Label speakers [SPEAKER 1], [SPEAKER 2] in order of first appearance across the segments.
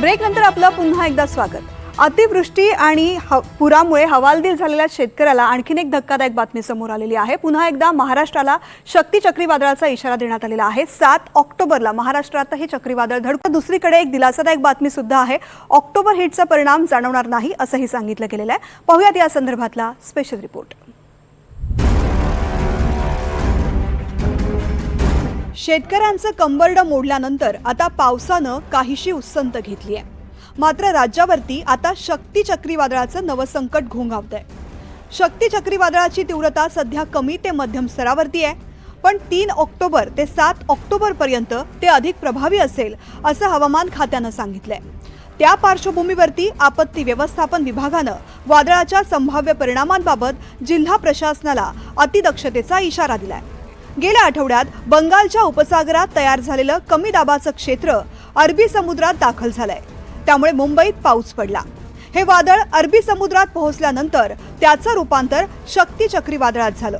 [SPEAKER 1] Break नंतर आपलं पुन्हा एकदा स्वागत. अतिवृष्टी आणि ह पुरामुळे हवालदिल झालेल्या शेतकऱ्याला आणखीन एक धक्कादायक बातमी समोर आलेली आहे. पुन्हा एकदा महाराष्ट्राला शक्ती चक्रीवादळाचा इशारा देण्यात आलेला आहे. सात ऑक्टोबरला महाराष्ट्रात हे चक्रीवादळ धडकं दुसरीकडे एक दिलासादायक बातमी सुद्धा आहे. ऑक्टोबर हिटचा परिणाम जाणवणार नाही असंही सांगितलं गेलेलं आहे. पाहूयात या संदर्भातला स्पेशल रिपोर्ट शेतकऱ्यांचं कंबरडं मोडल्यानंतर आता पावसानं काहीशी उत्संत घेतली आहे. मात्र राज्यावरती आता शक्ती चक्रीवादळाचं नवं संकट घोंघावतंय. शक्ती चक्रीवादळाची तीव्रता सध्या कमी ते मध्यम स्तरावरती आहे. पण तीन ऑक्टोबर ते सात ऑक्टोबर पर्यंत ते अधिक प्रभावी असेल असं हवामान खात्यानं सांगितलंय. त्या पार्श्वभूमीवरती आपत्ती व्यवस्थापन विभागानं वादळाच्या संभाव्य परिणामांबाबत जिल्हा प्रशासनाला अतिदक्षतेचा इशारा दिलाय. गेल्या आठवड्यात बंगालच्या उपसागरात तयार झालेलं कमी दाबाचं क्षेत्र अरबी समुद्रात दाखल झालंय. त्यामुळे मुंबईत पाऊस पडला. हे वादळ अरबी समुद्रात पोहोचल्यानंतर त्याचं रूपांतर शक्ती चक्रीवादळात झालं.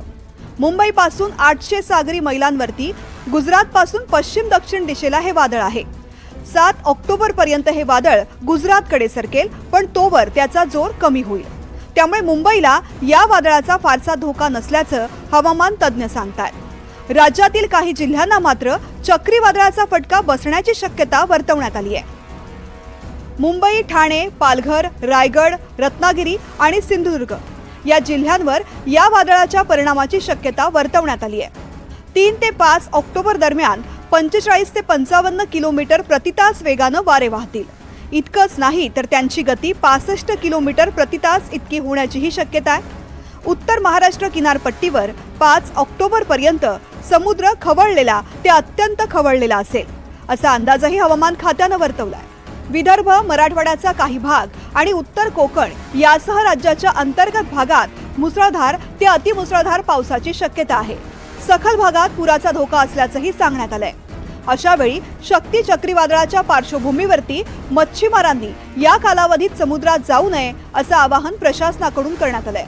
[SPEAKER 1] मुंबईपासून आठशे सागरी मैलांवरती गुजरातपासून पश्चिम दक्षिण दिशेला हे वादळ आहे. सात ऑक्टोबर पर्यंत हे वादळ गुजरातकडे सरकेल पण तोवर त्याचा जोर कमी होईल. त्यामुळे मुंबईला या वादळाचा फारसा धोका नसल्याचं हवामान तज्ज्ञ सांगतात राज्यातील काही जिल्ह्यांना मात्र चक्रीवादळाचा फटका बसण्याची शक्यता वर्तवण्यात आली आहे. मुंबई ठाणे पालघर रायगड रत्नागिरी आणि सिंधुदुर्ग या जिल्ह्यांवर या वादळाच्या परिणामाची शक्यता वर्तवण्यात आली आहे. तीन ते पाच ऑक्टोबर दरम्यान पंचेचाळीस ते पंचावन्न किलोमीटर प्रतितास वेगानं वारे वाहतील. इतकंच नाही तर त्यांची गती पासष्ट किलोमीटर प्रतितास इतकी होण्याचीही शक्यता आहे. उत्तर महाराष्ट्र किनारपट्टीवर पाच ऑक्टोबर पर्यंत समुद्र खवळलेला ते अत्यंत खवळलेला असेल असा अंदाजही हवामान खात्यानं वर्तवलाय. विदर्भ मराठवाड्याचा काही भाग आणि उत्तर कोकण यासह राज्याच्या अंतर्गत भागात मुसळधार ते अतिमुसळधार पावसाची शक्यता आहे. सखल भागात पुराचा धोका असल्याचंही सांगण्यात आलंय. अशा वेळी शक्ती चक्रीवादळाच्या पार्श्वभूमीवरती मच्छीमारांनी या कालावधीत समुद्रात जाऊ नये असं आवाहन प्रशासनाकडून करण्यात आलंय.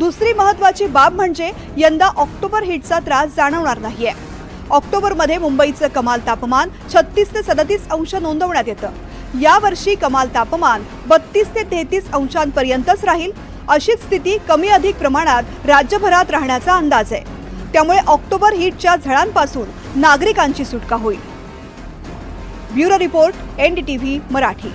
[SPEAKER 1] दुसरी महत्वाची बाब म्हणजे यंदा ऑक्टोबर हिटचा त्रास जाणवणार नाहीये. ऑक्टोबरमध्ये मुंबईचं कमाल तापमान छत्तीस ते सदतीस अंश नोंदवण्यात येतं. यावर्षी कमाल तापमान बत्तीस ते तेहतीस अंशांपर्यंतच राहील. अशीच स्थिती कमी अधिक प्रमाणात राज्यभरात राहण्याचा अंदाज आहे. त्यामुळे ऑक्टोबर हिटच्या झळांपासून नागरिकांची सुटका होईल. Bureau report NDTV Marathi.